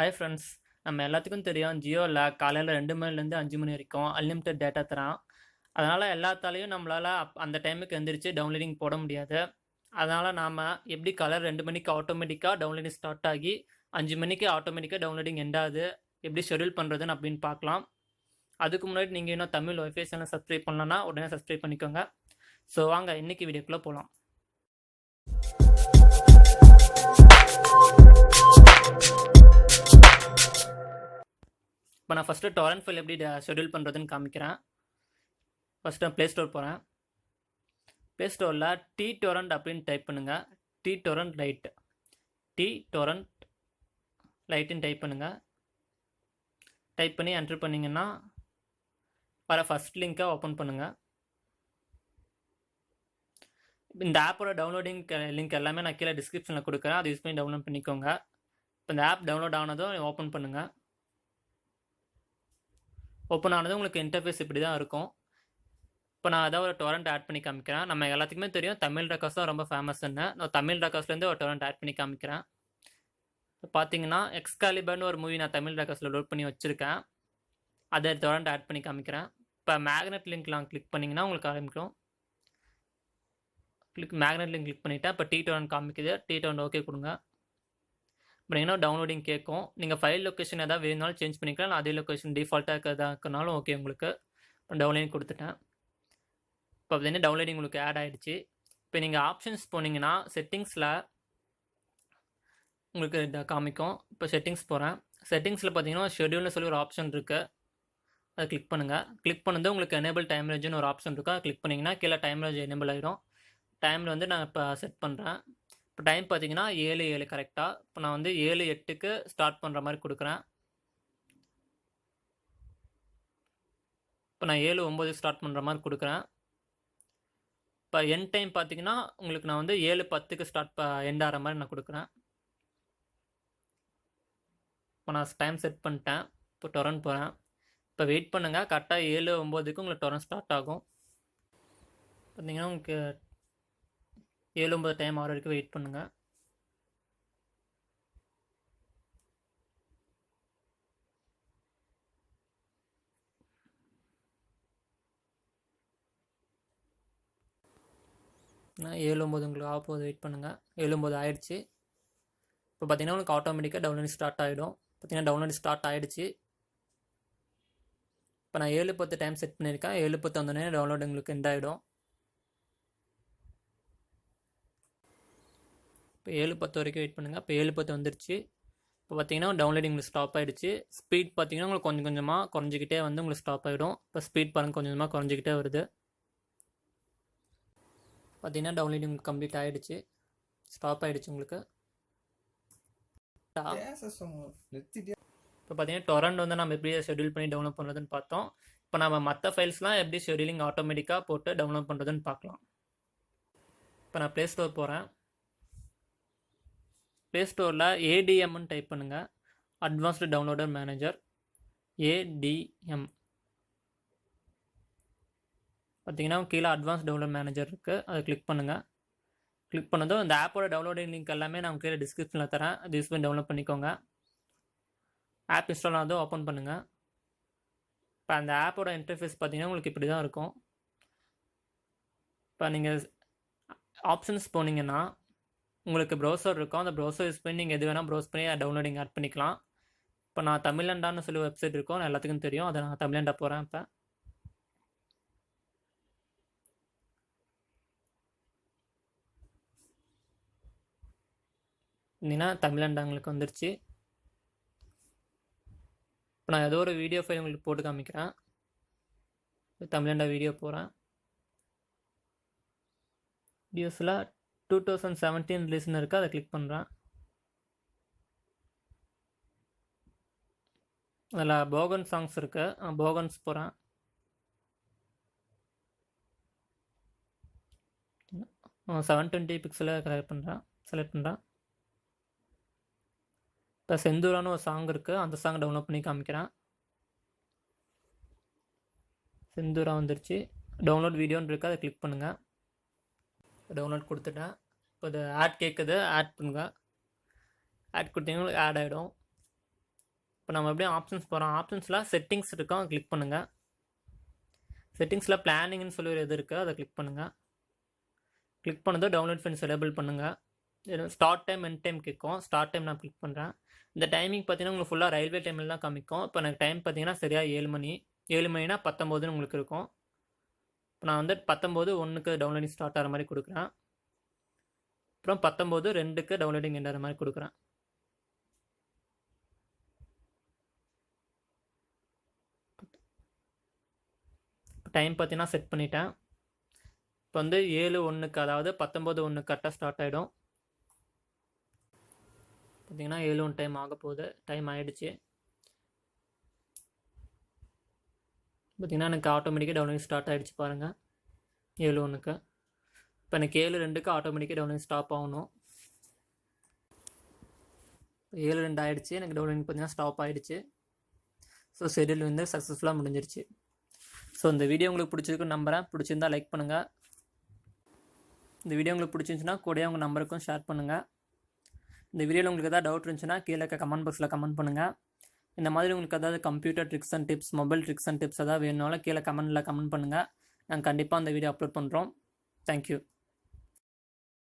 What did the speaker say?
Hi friends நம்ம எல்லாத்துக்கும் தெரியும் ஜியோவில் காலையில் ரெண்டு மணிலேருந்து அஞ்சு மணி வரைக்கும் அன்லிமிட்டட் டேட்டா தரான். அதனால் எல்லாத்தாலையும் நம்மளால் அப் அந்த டைமுக்கு எந்திரிச்சு டவுன்லோடிங் போட முடியாது. அதனால் நாம் எப்படி காலையில் ரெண்டு மணிக்கு ஆட்டோமேட்டிக்காக டவுன்லோடிங் ஸ்டார்ட் ஆகி அஞ்சு மணிக்கு ஆட்டோமேட்டிக்காக டவுன்லோடிங் எண்டாது எப்படி ஷெடியூல் பண்ணுறதுன்னு அப்படின்னு பார்க்கலாம். அதுக்கு முன்னாடி நீங்கள் இன்னும் தமிழ் ஒய்ஃபை சேனல் சப்ஸ்கிரைப் பண்ணலன்னா உடனே சப்ஸ்கிரைப் பண்ணிக்கோங்க. ஸோ வாங்க இன்னைக்கு வீடியோக்குள்ளே போகலாம் இப்போ நான் ஃபஸ்ட்டு டொரண்ட் ஃபைல் எப்படி ஷெடியூல் பண்ணுறதுன்னு காமிக்கிறேன். ஃபஸ்ட்டு நான் ப்ளே ஸ்டோர் போகிறேன் ப்ளே ஸ்டோரில் டி டொரண்ட் அப்படின்னு டைப் பண்ணுங்கள் t torrent lite t torrent லைட்டுன்னு type பண்ணுங்கள் டைப் பண்ணி என்ட்ரு பண்ணிங்கன்னா வர ஃபஸ்ட் லிங்க்கை ஓப்பன் பண்ணுங்கள் இந்த ஆப்போட டவுன்லோடிங் லிங்க் எல்லாமே நான் கீழே டிஸ்கிரிப்ஷனில் கொடுக்குறேன். அதை யூஸ் பண்ணி டவுன்லோட் பண்ணிக்கோங்க. இப்போ இந்த ஆப் டவுன்லோட் ஆனதும் ஓப்பன் பண்ணுங்கள் ஓப்பன் ஆனதும் உங்களுக்கு இன்டர்ஃபேஸ் இப்படி தான் இருக்கும். இப்போ நான் அதான் ஒரு டொரண்ட் ஆட் பண்ணி காமிக்கிறேன். நம்ம எல்லாத்துக்குமே தெரியும் தமிழ் ரெக்கார்ஸ் தான் ரொம்ப ஃபேமஸ்ன்னு நான் தமிழ் ரெக்கார்ஸ்லேருந்து ஒரு டொரண்ட் ஆட் பண்ணி காமிக்கிறேன். இப்போ பார்த்தீங்கன்னா எக்ஸ்காலிபர்னு ஒரு மூவி நான் தமிழ் ரெக்கார்ஸில் லோட் பண்ணி வச்சுருக்கேன். அதை டொரண்ட் ஆட் பண்ணி காமிக்கிறேன். இப்போ மேக்னெட் லிங்க்லாம் கிளிக் பண்ணிங்கன்னா உங்களுக்கு ஆரம்பிக்கும். கிளிக் மேக்னெட் லிங்க் கிளிக் பண்ணிவிட்டேன் இப்போ டி டொரண்ட் காமிக்குது. டி டொரண்ட் ஓகே கொடுங்க. அப்படின்னா டவுன்லோடிங் கேட்கும் நீங்கள் ஃபைல் லொக்கேஷன் எதாவது வேணுனாலும் சேஞ்ச் பண்ணிக்கலாம். நான் அதே லொக்கேஷன் டிஃபால்ட்டாக இருக்கிறதா இருக்கனாலும் ஓகே உங்களுக்கு. இப்போ டவுன்லோடிங் கொடுத்துட்டேன். இப்போ பார்த்தீங்கன்னா டவுன்லோடிங் உங்களுக்கு ஆட் ஆகிடுச்சு இப்போ நீங்கள் ஆப்ஷன்ஸ் போனீங்கன்னா செட்டிங்ஸில் உங்களுக்கு இதை காமிக்கும். இப்போ செட்டிங்ஸ் போகிறேன் செட்டிங்ஸில் பார்த்தீங்கன்னா ஷெடியூல்னு சொல்லி ஒரு ஆப்ஷன் இருக்குது அதை கிளிக் பண்ணுங்கள் கிளிக் பண்ணது உங்களுக்கு எனேபிள் டைம் ரேஞ்சுன்னு ஒரு ஆப்ஷன் இருக்கும் அதை கிளிக் பண்ணிங்கன்னா கீழே டைம் ரேஞ்ச் எனேபிள் ஆகிடும் டைமில் வந்து நான் இப்போ செட் பண்ணுறேன் இப்போ டைம் பார்த்தீங்கன்னா ஏழு ஏழு கரெக்டாக இப்போ நான் வந்து ஏழு எட்டுக்கு ஸ்டார்ட் பண்ணுற மாதிரி கொடுக்குறேன். இப்போ நான் ஏழு ஒம்பது ஸ்டார்ட் பண்ணுற மாதிரி கொடுக்குறேன். இப்போ என் டைம் பார்த்தீங்கன்னா உங்களுக்கு நான் வந்து ஏழு பத்துக்கு ஸ்டார்ட் ப எண்ட் ஆகிற மாதிரி நான் கொடுக்குறேன். இப்போ நான் டைம் செட் பண்ணிட்டேன். இப்போ டொரன் போகிறேன் இப்போ வெயிட் பண்ணுங்கள் கரெக்டாக ஏழு ஒம்போதுக்கு உங்களுக்கு டொரன் ஸ்டார்ட் ஆகும். பார்த்தீங்கன்னா உங்களுக்கு ஏழு ஒன்பது டைம் ஆறு வரைக்கும் வெயிட் பண்ணுங்கள் ஏழு ஒம்பது உங்களுக்கு ஆக வெயிட் பண்ணுங்கள் ஏழு ஒம்பது ஆயிடுச்சு. இப்போ பார்த்தீங்கன்னா உங்களுக்கு ஆட்டோமேட்டிக்காக டவுன்லோட் ஸ்டார்ட் ஆகிடும் பார்த்தீங்கன்னா டவுன்லோட் ஸ்டார்ட் ஆகிடுச்சு இப்போ நான் ஏழு பத்து டைம் செட் பண்ணியிருக்கேன். ஏழு பத்து வந்தோடனே டவுன்லோட் உங்களுக்கு எண்ட் ஆகிடும் இப்போ ஏழு பத்து வரைக்கும் வெயிட் பண்ணுங்கள் இப்போ ஏழு பத்து வந்துருச்சு. இப்போ பார்த்தீங்கன்னா டவுன்லோடிங் உங்களுக்கு ஸ்டாப் ஆகிடுச்சு ஸ்பீட் பார்த்தீங்கன்னா உங்களுக்கு கொஞ்சம் கொஞ்சமாக குறைஞ்சிக்கிட்டே வந்து உங்களுக்கு ஸ்டாப் ஆகிடும் இப்போ ஸ்பீட் பாருங்கள் கொஞ்சம் கொஞ்சமாக குறைஞ்சிக்கிட்டே வருது. பார்த்தீங்கன்னா டவுன்லோடிங் கம்ப்ளீட் ஆகிடுச்சு ஸ்டாப் ஆகிடுச்சு உங்களுக்கு. இப்போ பார்த்தீங்கன்னா டொரண்ட் வந்து நம்ம எப்படி ஷெடியூல் பண்ணி டவுன்லோட் பண்ணுறதுன்னு பார்த்தோம். இப்போ நம்ம மற்ற ஃபைல்ஸ்லாம் எப்படி ஷெடியூலிங் ஆட்டோமேட்டிக்காக போட்டு டவுன்லோட் பண்ணுறதுன்னு பார்க்கலாம். இப்போ நான் ப்ளே ஸ்டோர் போகிறேன் ப்ளே ஸ்டோரில் ஏடிஎம்னு டைப் பண்ணுங்கள் அட்வான்ஸ்டு டவுன்லோடர் மேனேஜர் ஏடிஎம் பார்த்தீங்கன்னா கீழே அட்வான்ஸ் டவுன்லோட் மேனேஜர் இருக்குது அதை கிளிக் பண்ணுங்கள் கிளிக் பண்ணதும் இந்த ஆப்போட டவுன்லோடிங் லிங்க் எல்லாமே நான் கீழே டிஸ்கிரிப்ஷனில் தரேன். அது யூஸ் பண்ணி டவுன்லோட் பண்ணிக்கோங்க. ஆப் இன்ஸ்டால் ஆனதும் ஓப்பன் பண்ணுங்கள் இப்போ அந்த ஆப்போட இன்டர்ஃபேஸ் பார்த்தீங்கன்னா உங்களுக்கு இப்படி தான் இருக்கும். இப்போ நீங்கள் ஆப்ஷன்ஸ் போனீங்கன்னா உங்களுக்கு ப்ரௌசர் இருக்கும் அந்த ப்ரௌசர் யூஸ் பண்ணி நீங்கள் எது வேணால் ப்ரௌஸ் பண்ணி டவுன்லோடிங் ஆட் பண்ணிக்கலாம். இப்போ நான் தமிழண்டான்னு சொல்லி வெப்சைட் இருக்கும். நான் எல்லாத்துக்கும் தெரியும். அதை நான் தமிழண்டா போகிறேன் இப்போ. இருந்தீங்கன்னா தமிழண்டா உங்களுக்கு வந்துருச்சு. இப்போ நான் ஏதோ ஒரு வீடியோ ஃபைல் உங்களுக்கு போட்டு காமிக்கிறேன். தமிழண்டா வீடியோ போகிறேன் வீடியோஸில் டூ தௌசண்ட் செவன்டீன் ரிலீஸ்னு இருக்குது அதை கிளிக் பண்ணுறேன் அதில் போகன் சாங்ஸ் இருக்குது போகன்ஸ் போகிறேன் செவன் டுவெண்ட்டி பிக்சலில் கலெக்ட் பண்ணுறேன் செலக்ட் பண்ணுறேன் இப்போ செந்தூரான்னு ஒரு சாங் இருக்குது அந்த சாங் டவுன்லோட் பண்ணி காமிக்கிறேன். செந்தூரா வந்துருச்சு. டவுன்லோட் வீடியோன்னு இருக்குது அதை கிளிக் பண்ணுங்கள் டவுன்லோட் கொடுத்துட்டேன் இப்போ இது ஆட் கேட்குது ஆட் பண்ணுங்க. ஆட் கொடுத்தீங்கன்னா ஆட் ஆகிடும் இப்போ நம்ம எப்படியும் ஆப்ஷன்ஸ் போகிறோம் ஆப்ஷன்ஸில் செட்டிங்ஸ் இருக்கும் கிளிக் பண்ணுங்கள் செட்டிங்ஸில் பிளானிங்னு சொல்லி ஒரு இது இருக்குது அதை கிளிக் பண்ணுங்கள் கிளிக் பண்ணதும் டவுன்லோட் ஃபென்ஸ் எனேபிள் பண்ணுங்கள் ஸ்டார்ட் டைம் என் டைம் கேட்கும். ஸ்டார்ட் டைம் நான் கிளிக் பண்ணுறேன் இந்த டைமிங் பார்த்தீங்கன்னா உங்களுக்கு ஃபுல்லாக ரயில்வே டைமில் தான் காமிக்கும். இப்போ எனக்கு டைம் பார்த்தீங்கன்னா சரியாக ஏழு மணி. ஏழு மணினா பத்தொம்போதுன்னு உங்களுக்கு இருக்கும். இப்போ நான் வந்து பத்தொம்போது ஒன்றுக்கு டவுன்லோடிங் ஸ்டார்ட் ஆகிற மாதிரி கொடுக்குறேன். அப்புறம் பத்தொம்போது ரெண்டுக்கு டவுன்லோடிங் எண்ட் ஆகிற மாதிரி கொடுக்குறேன். டைம் பார்த்தீங்கன்னா செட் பண்ணிட்டேன். இப்போ வந்து ஏழு ஒன்றுக்கு அதாவது பத்தொம்போது ஒன்று கரெக்டாக ஸ்டார்ட் ஆகிடும் பார்த்தீங்கன்னா ஏழு ஒன் டைம் ஆக போகுது. டைம் ஆகிடுச்சு பார்த்திங்கன்னா எனக்கு ஆட்டோமேட்டிக்காக டவுன்லோடிங் ஸ்டார்ட் ஆகிடுச்சு பாருங்கள் ஏழு ஒன்றுக்கு இப்போ எனக்கு ஏழு ரெண்டுக்கு ஆட்டோமேட்டிக்காக டவுன்லோடிங் ஸ்டாப் ஆகணும். ஏழு ரெண்டு ஆகிடுச்சு எனக்கு டவுன்லோடிங் பார்த்தீங்கன்னா ஸ்டாப் ஆகிடுச்சு ஸோ ஷெடியூல் வந்து சக்ஸஸ்ஃபுல்லாக முடிஞ்சிருச்சு. ஸோ இந்த வீடியோ உங்களுக்கு பிடிச்சிருக்குன்னு நம்புகிறேன் பிடிச்சிருந்தா லைக் பண்ணுங்கள் இந்த வீடியோ உங்களுக்கு பிடிச்சிருந்துச்சுன்னா கூடயே உங்கள் நம்பருக்கும் ஷேர் பண்ணுங்கள் இந்த வீடியோவில் உங்களுக்கு எதாவது டவுட் இருந்துச்சுன்னா கீழே இருக்க கமெண்ட் பாக்ஸில் கமெண்ட் பண்ணுங்கள் இந்த மாதிரி உங்களுக்கு ஏதாவது computer tricks and tips mobile tricks and tips ஏதாவது வேணுனாலும் கீழே கமெண்ட்டில் கமெண்ட் பண்ணுங்கள் நாங்கள் கண்டிப்பாக அந்த வீடியோ அப்லோட் பண்ணுறோம் தேங்க்யூ